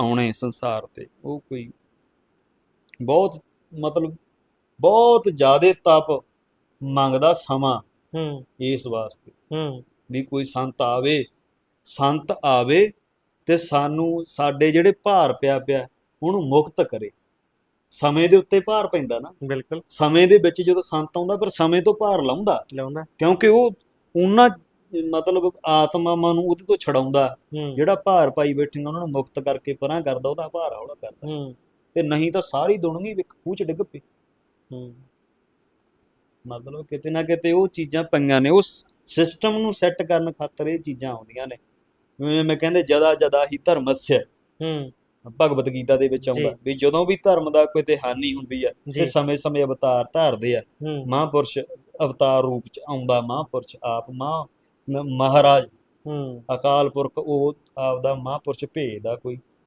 ਆਉਣੇ ਸੰਸਾਰ ਤੇ। ਉਹ ਕੋਈ ਬਹੁਤ ਮਤਲਬ ਬਹੁਤ ਜ਼ਿਆਦੇ ਤਪ ਮੰਗਦਾ ਸਮਾਂ ਹੂੰ। ਇਸ ਵਾਸਤੇ। ਹੂੰ। ਵੀ ਕੋਈ ਸੰਤ ਆਵੇ ਸੰਤ ਆਵੇ ਤੇ ਸਾਨੂੰ ਸਾਡੇ ਜਿਹੜੇ ਭਾਰ ਪਿਆ ਪਿਆ ਉਹਨੂੰ ਮੁਕਤ ਕਰੇ। ਸਮੇਂ ਦੇ ਉੱਤੇ ਭਾਰ ਪੈਂਦਾ ਨਾ। ਬਿਲਕੁਲ। ਸਮੇਂ ਦੇ ਵਿੱਚ ਜਦੋਂ ਸੰਤ ਆਉਂਦਾ ਪਰ ਸਮੇਂ ਤੋਂ ਭਾਰ ਲਾਉਂਦਾ। ਲਾਉਂਦਾ। ਕਿਉਂਕਿ ਉਹ ਉਹਨਾਂ ਮਤਲਬ ਆਤਮਾਵਾਂ ਨੂੰ ਉਹਦੇ ਤੋਂ ਛਡਾਉਂਦਾ ਜਿਹੜਾ ਭਾਰ ਪਾਈ ਬੈਠੀਆਂ ਉਹਨਾਂ ਨੂੰ ਮੁਕਤ ਕਰਕੇ ਪਰਾਂ ਕਰਦਾ ਉਹਦਾ ਭਾਰ ਹੌਲਾ ਕਰਦਾ। ਤੇ ਨਹੀਂ ਤਾਂ ਸਾਰੀ ਦੁਨੀਆ ਵੀ ਖੂਹ ਚ ਡਿੱਗ ਪਈ। ਮਤਲਬ ਕਿਤੇ ਨਾ ਕਿਤੇ ਉਹ ਚੀਜ਼ਾਂ ਪਈਆਂ ਨੇ ਉਸ ਸਿਸਟਮ ਨੂੰ ਸੈੱਟ ਕਰਨ ਖਾਤਰ ਇਹ ਚੀਜ਼ਾਂ ਆਉਂਦੀਆਂ ਨੇ। ਜਿਵੇਂ ਮੈਂ ਕਹਿੰਦੇ ਜਦਾ ਜਦਾ ਹੀ ਧਰਮਸਯ ਹੂੰ। ਭਗਵਦ ਗੀਤਾ ਦੇ ਵਿੱਚ ਆਉਂਦਾ। ਵੀ ਜਦੋਂ ਵੀ ਧਰਮ ਦਾ ਕੋਈ ਤੇ ਹਾਨੀ ਹੁੰਦੀ ਆ ਤੇ ਸਮੇਂ-ਸਮੇਂ ਅਵਤਾਰ ਧਾਰਦੇ ਆ। ਮਹਾਂਪੁਰਸ਼ ਅਵਤਾਰ ਰੂਪ ਚ ਆਉਂਦਾ ਮਹਾਂਪੁਰਸ਼ ਆਪ ਮਹਾਂ ਮ- ਮਹਾਰਾਜ। ਹੂੰ। ਅਕਾਲ ਪੁਰਖ ਉਹ ਆਪਦਾ ਮਹਾਂਪੁਰਸ਼ ਭੇਜਦਾ ਕੋਈ।